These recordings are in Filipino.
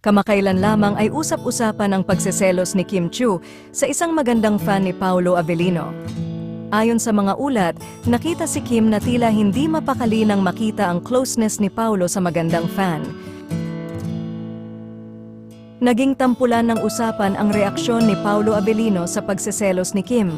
Kamakailan lamang ay usap-usapan ang pagseselos ni Kim Chu sa isang magandang fan ni Paolo Avellino. Ayon sa mga ulat, nakita si Kim na tila hindi mapakali nang makita ang closeness ni Paolo sa magandang fan. Naging tampulan ng usapan ang reaksyon ni Paolo Avellino sa pagseselos ni Kim.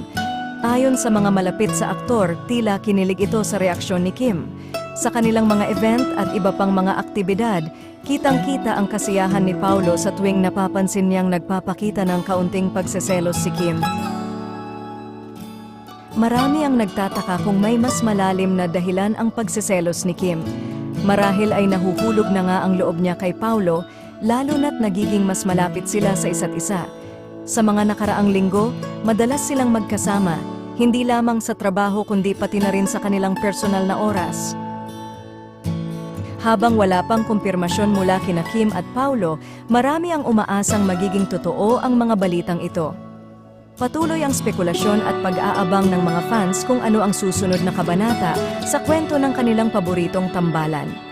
Ayon sa mga malapit sa aktor, tila kinilig ito sa reaksyon ni Kim. Sa kanilang mga event at iba pang mga aktibidad, kitang-kita ang kasiyahan ni Paolo sa tuwing napapansin niyang nagpapakita ng kaunting pagseselos si Kim. Marami ang nagtataka kung may mas malalim na dahilan ang pagseselos ni Kim. Marahil ay nahuhulog na nga ang loob niya kay Paulo, lalo na't nagiging mas malapit sila sa isa't isa. Sa mga nakaraang linggo, madalas silang magkasama, hindi lamang sa trabaho kundi pati na rin sa kanilang personal na oras. Habang wala pang kumpirmasyon mula kina Kim at Paulo, marami ang umaasang magiging totoo ang mga balitang ito. Patuloy ang spekulasyon at pag-aabang ng mga fans kung ano ang susunod na kabanata sa kwento ng kanilang paboritong tambalan.